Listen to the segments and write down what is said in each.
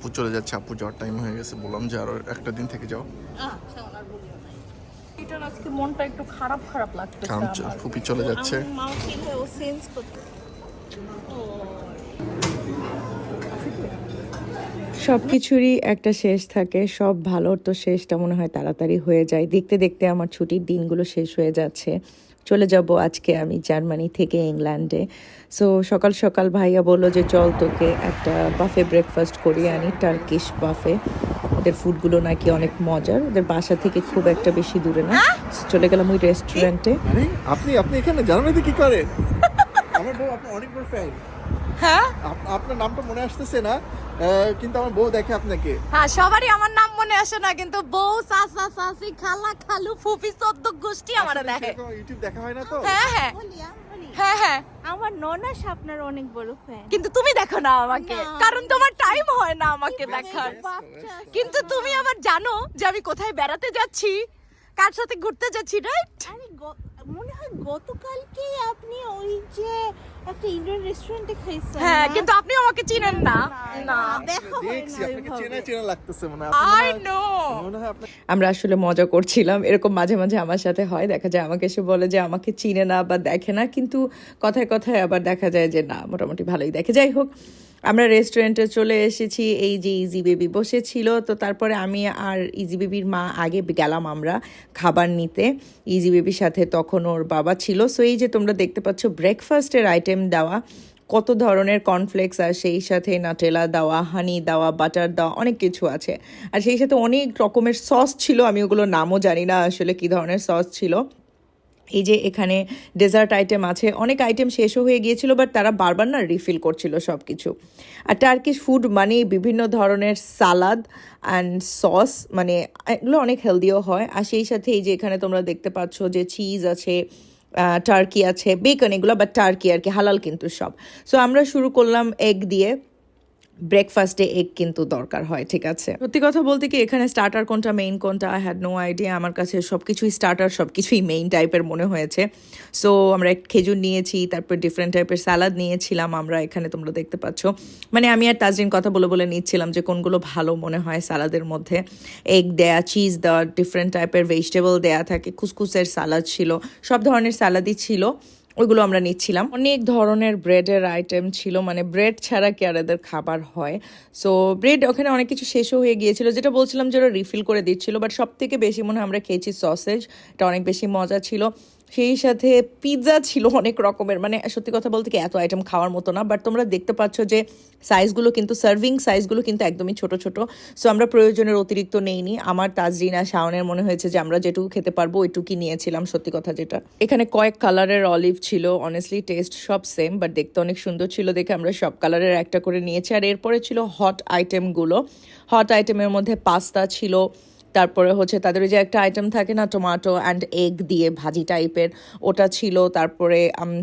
আপু চলে যাচ্ছে আপু যাওয়ার টাইম হয়ে গেছে বললাম যে আরও একটা দিন থেকে যাও। এটার আজকে মনটা একটু খারাপ খারাপ ফুপি চলে যাচ্ছে। মাও ফিল হয় ও সেন্স করতে সব কিছুরই একটা শেষ থাকে সব ভালোর তো শেষটা মনে হয় তাড়াতাড়ি হয়ে যায়। দেখতে দেখতে আমার ছুটির দিনগুলো শেষ হয়ে যাচ্ছে। চলে যাব আজকে আমি জার্মানি থেকে ইংল্যান্ডে। সো সকাল সকাল ভাইয়া বলল যে, চল তোকে একটা বাফে ব্রেকফাস্ট করিয়ে আনি টার্কিশ বাফে ওদের ফুডগুলো নাকি অনেক মজার, ওদের বাসা থেকে খুব একটা বেশি দূরে না। চলে গেলাম ওই রেস্টুরেন্টে আপনি আপনি এখানে জার্মানিতে কি করেন? আমার বউ অনেক বড় ফ্যান হ্যাঁ? আপনার নামটা মনে আসতেছে না কিন্তু আমার বউ দেখে আপনাকে। হ্যাঁ সবারই আমার নাম মনে আসে না কিন্তু বউ সাসা সাসি খালা খালু ফুফি চোদ্দ গোষ্ঠী আমার দেখে। ইউটিউব দেখা হয় না তো? হ্যাঁ হ্যাঁ। হ্যাঁ হ্যাঁ। আমার ননাস আপনার অনেক বড় ফ্যান কিন্তু তুমি দেখো না আমাকে কারণ তোমার টাইম হয় না আমাকে দেখার। বাচ্চা কিন্তু তুমি আবার জানো যে আমি কোথায় বেড়াতে যাচ্ছি কার সাথে ঘুরতে যাচ্ছি রাইট? মনে হয় গতকালকে আপনি ওই যে একটা ইন্ডিয়ান রেস্টুরেন্টে খাইছেন হ্যাঁ কিন্তু আপনি আমাকে চিনেন না। না দেখা দেখছি না আপনাকে চেনা চেনা লাগতেছে মনে হয় আই নো মনে হয় আপনার আমরা আসলে মজা করছিলাম এরকম মাঝে মাঝে আমার সাথে হয় দেখা যায় আমাকে এসে বলে যে আমাকে চিনে না বা দেখে না কিন্তু কথায় কথায় আবার দেখা যায় যে না মোটামুটি ভালোই দেখে। যাই হোক আমরা রেস্টুরেন্টে চলে এসেছি, এই যে ইজি বেবি বসেছিল, তো তারপরে আমি আর ইজি বেবির মা আগে গেলাম আমরা খাবার নিতে। ইজি বেবির সাথে তখন ওর বাবা ছিল। সো এই যে তোমরা দেখতে পাচ্ছ ব্রেকফাস্টের আইটেম দেওয়া, কত ধরনের কর্নফ্লেক্স আর সেই সাথে নাটেলা দেওয়া হানি দেওয়া বাটার দেওয়া, অনেক কিছু আছে। আর সেই সাথে অনেক রকমের সস ছিল, আমি ওগুলো নামও জানি না আসলে কি ধরনের সস ছিল। এই যে এখানে ডেজার্ট আইটেম আছে, অনেক আইটেম শেষও হয়ে গিয়েছিল বাট তারা বারবার না রিফিল করছিল সব কিছু আর টার্কিশ ফুড মানে বিভিন্ন ধরনের সালাদ অ্যান্ড সস মানে এগুলো অনেক হেলদিও হয়। আর সেই সাথে এই যে এখানে তোমরা দেখতে পাচ্ছ যে চিজ আছে টার্কি আছে বেকন এগুলো বা টার্কি আর কি, হালাল কিন্তু সব। সো আমরা শুরু করলাম এগ দিয়ে। ব্রেকফাস্টে এগ কিন্তু দরকার হয়, ঠিক আছে? সত্যি কথা বলতে কি, এখানে স্টার্টার কোনটা মেইন কোনটা আই হ্যাড নো আইডিয়া আমার কাছে সব কিছুই স্টার্টার সব কিছুই মেইন টাইপের মনে হয়েছে। সো আমরা এক খেজুর নিয়েছি, তারপর ডিফারেন্ট টাইপের স্যালাদ নিয়েছিলাম আমরা, এখানে তোমরা দেখতে পাচ্ছ। মানে আমি আর তাজরিন কথা বলে বলে নিচ্ছিলাম যে কোনগুলো ভালো মনে হয় স্যালাদের মধ্যে। এগ দেয়া চিজ দেওয়া ডিফারেন্ট টাইপের ভেজিটেবল দেয়া থাকে, খুসখুসের স্যালাদ ছিল, সব ধরনের স্যালাদই ছিল। ওইগুলো আমরা নিচ্ছিলাম। অনেক ধরনের ব্রেডের আইটেম ছিল মানে ব্রেড ছাড়া কি আর এদের খাবার হয়? সো ব্রেড ওখানে অনেক কিছু শেষও হয়ে গিয়েছিল, যেটা বলছিলাম যে ওরা রিফিল করে দিচ্ছিল বাট সব থেকে বেশি মনে হয় আমরা খেয়েছি সসেজ এটা অনেক বেশি মজা ছিল। সেই সাথে পিৎজা ছিল অনেক রকমের। মানে সত্যি কথা বলতে কি, এত আইটেম খাওয়ার মতো না বাট তোমরা দেখতে পাচ্ছ যে সাইজগুলো কিন্তু সার্ভিং সাইজগুলো কিন্তু একদমই ছোট ছোট। সো আমরা প্রয়োজনের অতিরিক্ত নেইনি। আমার তাজরিনা শাওনের মনে হয়েছে যে আমরা যেটুকু খেতে পারব, ওইটুকুই নিয়েছিলাম, সত্যি কথা যেটা। এখানে কয়েক কালারের অলিভ ছিল অনেস্টলি টেস্ট সব সেম বাট দেখতে অনেক সুন্দর ছিল দেখে আমরা সব কালারের একটা করে নিয়েছি। আর এরপরে ছিল হট আইটেমগুলো হট আইটেমের মধ্যে পাস্তা ছিল তারপরে হচ্ছে তাদের যে একটা আইটেম থাকে না টমাটো অ্যান্ড এগ দিয়ে ভাজি টাইপের ওটা ছিল, তারপরে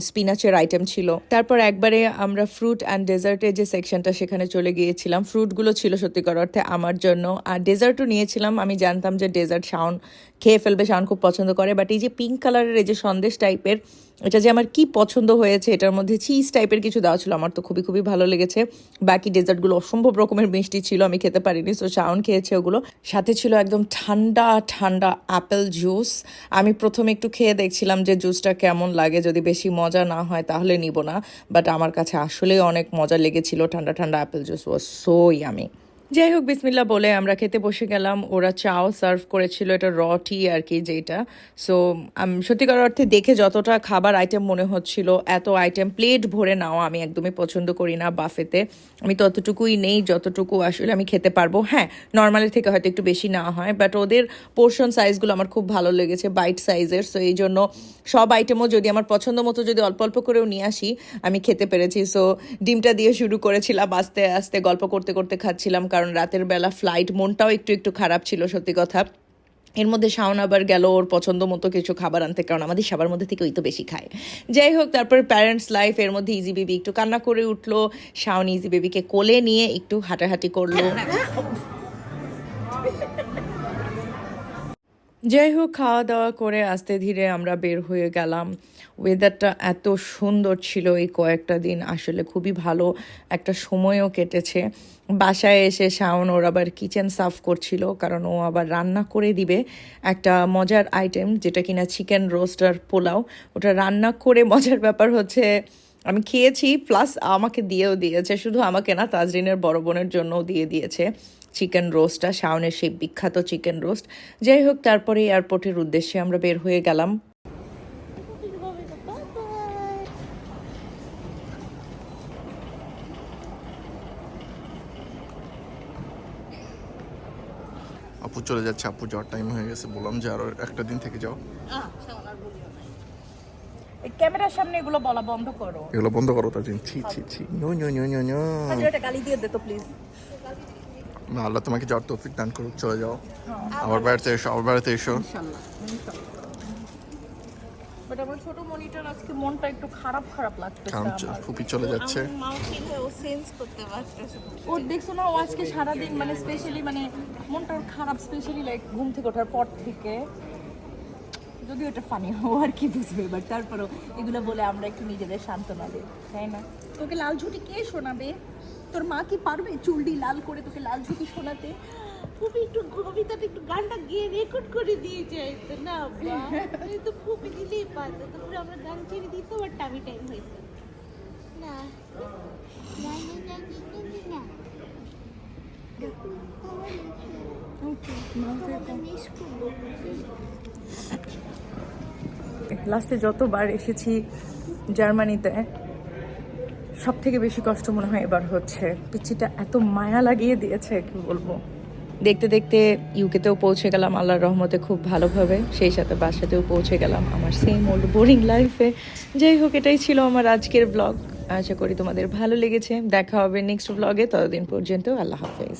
স্পিনাচের আইটেম ছিল। তারপর একবারে আমরা ফ্রুট অ্যান্ড ডেজার্টের যে সেকশনটা সেখানে চলে গিয়েছিলাম। ফ্রুটগুলো ছিল সত্যিকার অর্থে আমার জন্য। আর ডেজার্টও নিয়েছিলাম। আমি জানতাম যে ডেজার্ট শাউন খেয়ে ফেলবে শাউন খুব পছন্দ করে। বাট এই যে পিঙ্ক কালারের এই যে সন্দেশ টাইপের এটা যে আমার কি পছন্দ হয়েছে, এটার মধ্যে চিজ টাইপের কিছু দেওয়া ছিল, আমার তো খুবই খুবই ভালো লেগেছে। বাকি ডেজার্টগুলো অসম্ভব রকমের মিষ্টি ছিল, আমি খেতে পারিনি সো শাওন খেয়েছে ওগুলো। সাথে ছিল একদম ঠান্ডা ঠান্ডা অ্যাপেল জুস আমি প্রথমে একটু খেয়ে দেখছিলাম যে জুসটা কেমন লাগে, যদি বেশি মজা না হয় তাহলে নিব না। বাট আমার কাছে আসলেই অনেক মজা লেগেছিল, ঠান্ডা ঠান্ডা apple juice was so yummy যাই হোক বিসমিল্লা বলে আমরা খেতে বসে গেলাম। ওরা চাও সার্ভ করেছিল, এটা র টি আর কি যেটা। সো সত্যিকার অর্থে দেখে যতটা খাবার আইটেম মনে হচ্ছিল, এত আইটেম প্লেট ভরে নাও আমি একদমই পছন্দ করি না বাফেতে আমি ততটুকুই নেই, যতটুকু আসলে আমি খেতে পারব। হ্যাঁ নর্মালের থেকে হয়তো একটু বেশি না হয় বাট ওদের পোর্শন সাইজগুলো আমার খুব ভালো লেগেছে বাইট সাইজের সো এই জন্য সব আইটেমও যদি আমার পছন্দ মতো যদি অল্প অল্প করেও নিয়ে আসি, আমি খেতে পেরেছি। সো ডিমটা দিয়ে শুরু করেছিলাম, আস্তে আস্তে গল্প করতে করতে খাচ্ছিলাম কারণ রাতের বেলা ফ্লাইট মনটাও একটু একটু খারাপ ছিল, সত্যি কথা। এর মধ্যে শাওন আবার গেল ওর পছন্দ মতো কিছু খাবার আনতে, কারণ আমাদের সবার মধ্যে থেকে ওই তো বেশি খায়। যাই হোক, তারপর প্যারেন্টস লাইফ এর মধ্যে ইজি বেবি একটু কান্না করে উঠল, শাওন ইজি বেবিকে কোলে নিয়ে একটু হাঁটাহাঁটি করল। যাই হোক খাওয়া দাওয়া করে আস্তে ধীরে আমরা বের হয়ে গেলাম। ওয়েদারটা এত সুন্দর ছিল এই কয়েকটা দিন, আসলে খুবই ভালো একটা সময়ও কেটেছে। বাসায় এসে শাওন ওর আবার কিচেন সাফ করছিল, কারণ ও আবার রান্না করে দিবে একটা মজার আইটেম যেটা কিনা চিকেন রোস্ট আর পোলাও। ওটা রান্না করে মজার ব্যাপার হচ্ছে, আমি খেয়েছি প্লাস আমাকে দিয়েও দিয়েছে, শুধু আমাকে না, তাজরিনের বড় বোনের জন্যও দিয়ে দিয়েছে। চিকেন রোস্টটা শাওনের সেই বিখ্যাত চিকেন রোস্ট। যাই হোক তারপরে এয়ারপোর্টের উদ্দেশ্যে আমরা বের হয়ে গেলাম। আপু চলে যাচ্ছে আপু যাওয়ার টাইম হয়ে গেছে। বললাম যে আরও একটা দিন থেকে যাও। ক্যামেরার সামনে এগুলো বলা বন্ধ করো। এগুলো বন্ধ করো তাজিন। ছি ছি ছি। No no no no no. এটা গালি দিয়ে দে তো প্লিজ আল্লাহ তোমাকে যাওয়ার তৌফিক দান করুক চলে যাও। আবার বাড়িতে এসো আবার বাড়িতে এসো। বাট আমার ছোট মনিটর আজকে মনটা একটু খারাপ খারাপ লাগতেছে কারণ আমার। ফুপি চলে যাচ্ছে। ফিল হয় ও সেন্স করতে পারতেছে ও দেখছ না ও আজকে সারাদিন মানে স্পেশালি মানে মনটা খারাপ স্পেশালি লাইক ঘুম থেকে ওঠার পর থেকে। যদি ওটা ফানি আর কি বুঝবে বাট তারপরও এগুলো বলে আমরা একটু নিজেদের সান্ত্বনা দিই তাই না? তোকে লাল ঝুটি কে শোনাবে? তোর মা কি পারবে চুলডি লাল করে তোকে লাল ঝুটি শোনাতে? ফুপি একটু কবিতাটা একটু গানটা গিয়ে রেকর্ড করে দিয়ে যায় তো না এই তো ফুপি দিলেই পারতো তারপরে আমরা গান ছেড়ে দিত আর টামি টাইম হইতো না লাস্টে যতবার এসেছি জার্মানিতে সব থেকে বেশি কষ্ট মনে হয় এবার হচ্ছে। পিচ্ছিটা এত মায়া লাগিয়ে দিয়েছে, কি বলব? দেখতে দেখতে ইউকেতেও পৌঁছে গেলাম আল্লাহর রহমতে খুব ভালোভাবে। সেই সাথে বাসাতেও পৌঁছে গেলাম আমার সেম ওল্ড বোরিং লাইফে যাই হোক, এটাই ছিল আমার আজকের ব্লগ আশা করি তোমাদের ভালো লেগেছে। দেখা হবে নেক্সট ব্লগে ততদিন পর্যন্ত আল্লাহ হাফেজ।